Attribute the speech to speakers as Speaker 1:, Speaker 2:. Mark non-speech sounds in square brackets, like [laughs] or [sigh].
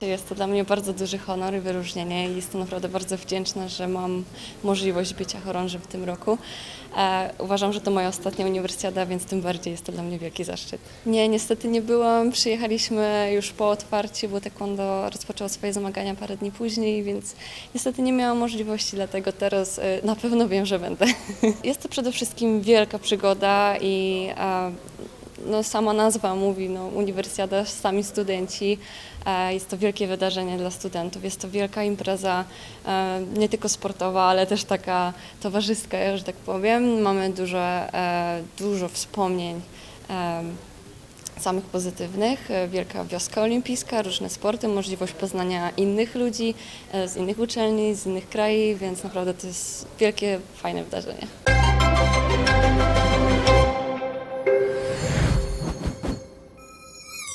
Speaker 1: Jest to dla mnie bardzo duży honor i wyróżnienie i jestem naprawdę bardzo wdzięczna, że mam możliwość bycia chorążym w tym roku. E, uważam, że to moja ostatnia uniwersjada, więc tym bardziej jest to dla mnie wielki zaszczyt. Nie, niestety nie byłam. Przyjechaliśmy już po otwarciu, bo taekwondo rozpoczęło swoje zmagania parę dni później, więc niestety nie miałam możliwości, dlatego teraz e, na pewno wiem, że będę. [laughs] Jest to przede wszystkim wielka przygoda i e, no, sama nazwa mówi, no, uniwersjada, sami studenci. E, Jest to wielkie wydarzenie dla studentów, jest to wielka impreza, e, nie tylko sportowa, ale też taka towarzyska, że tak powiem. Mamy dużo, e, dużo wspomnień samych pozytywnych, wielka wioska olimpijska, różne sporty, możliwość poznania innych ludzi z innych uczelni, z innych krajów, więc naprawdę to jest wielkie, fajne wydarzenie.